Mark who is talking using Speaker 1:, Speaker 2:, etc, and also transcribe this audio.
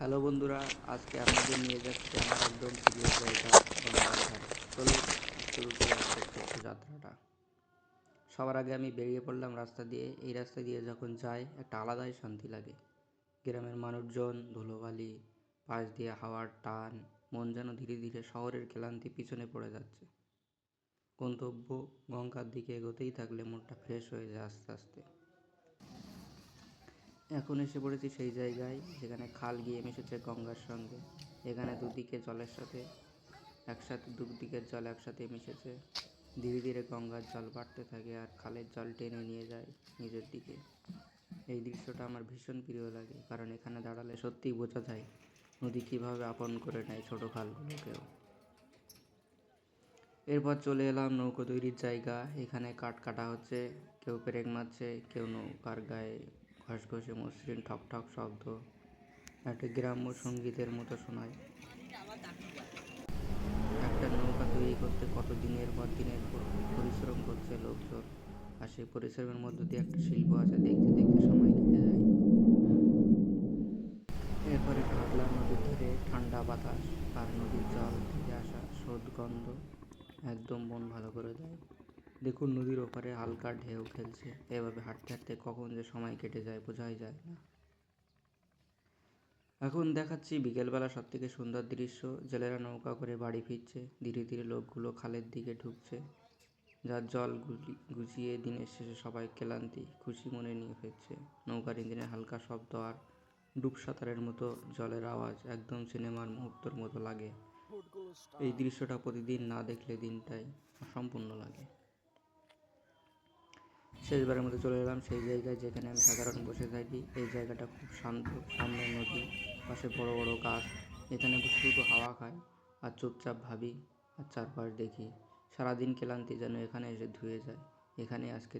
Speaker 1: Hello বন্ধুরা, আজকে আপনাদের নিয়ে যাচ্ছি আমার একদম প্রিয় জায়গা ধারে চলুন, শুরু করি ছোট্ট যাত্রাটা সবার আগে আমি বেরিয়ে পড়লাম রাস্তা দিয়ে। এই রাস্তা দিয়ে যখন যাই, একটা আলাদাই শান্তি লাগে। গ্রামের মানুষজন, ধুলোবালি, পাশ দিয়ে হাওয়ার টান, মন যেন ধীরে ধীরে শহরের ক্লান্তি পিছনে পড়ে যাচ্ছে। গন্তব্য গঙ্গার দিকে এগোতেই থাকলে মনটা ফ্রেশ হয়ে যায় আস্তে আস্তে। এখন এসে পড়েছি সেই জায়গায়, যেখানে খাল গিয়ে মিশেছে গঙ্গার সঙ্গে। এখানে দুদিকে জলের সাথে, একসাথে দুদিকের জল একসাথে মিশেছে। ধীরে ধীরে গঙ্গার জল বাড়তে থাকে আর খালের জল টেনে নিয়ে যায় নিজের দিকে। এই দৃশ্যটা আমার ভীষণ প্রিয় লাগে, কারণ এখানে দাঁড়ালে সত্যিই বোঝা যায় নদী কীভাবে আপন করে নেয় ছোটো খালগুলোকেও। এরপর চলে এলাম নৌকো তৈরির জায়গা, এখানে কাঠ কাটা হচ্ছে, কেউ পেরেক মারছে, কেউ নৌকার গায়ে ঘসঘসে মসৃণ ঠক ঠক শব্দ। একটা গ্রাম্য সঙ্গীতের মতো শোনায়। একটা নৌকা তৈরি করতে কত দিনের পর দিনের পরিশ্রম করছে লোকজন। আর সেই পরিশ্রমের মধ্য দিয়ে একটা শিল্প আছে, দেখতে দেখতে সময় কেটে যায়। এরপরে হাঁটলাম নদীর ধারে ঠান্ডা বাতাস, আর নদীর জল থেকে আসা সদ গন্ধ একদম মন ভালো করে দেয়। দেখুন নদীর ওপারে হালকা ঢেউ খেলছে। এভাবে হাঁটতে হাঁটতে কখন যে সময় কেটে যায় বোঝাই যায় না। এখন দেখাচ্ছি বিকেলবেলা সব থেকে সুন্দর দৃশ্য। জেলেরা নৌকা করে বাড়ি ফিরছে। ধীরে ধীরে লোকগুলো খালের দিকে ঢুকছে। যার জল গুছিয়ে দিনের শেষে সবাই ক্লান্তি, খুশি মনে নিয়ে ফিরছে। নৌকার ইঞ্জিনের হালকা শব্দ আর ডুব সাঁতারের মতো জলের আওয়াজ একদম সিনেমার মুহূর্তর মতো লাগে। এই দৃশ্যটা প্রতিদিন না দেখলে দিনটাই অসম্পূর্ণ লাগে। শেষবারের মতো চলে এলাম সেই জায়গায় যেখানে আমি সাধারণ বসে থাকি। এই জায়গাটা খুব শান্ত, সামনে নদী, পাশে বড় বড় গাছ। এখানে বসে শুধু হাওয়া খায় আর চুপচাপ ভাবি আর চারপাশ দেখি। সারাদিন ক্লান্তি যেন এখানে এসে ধুয়ে যায়। এখানে আজকে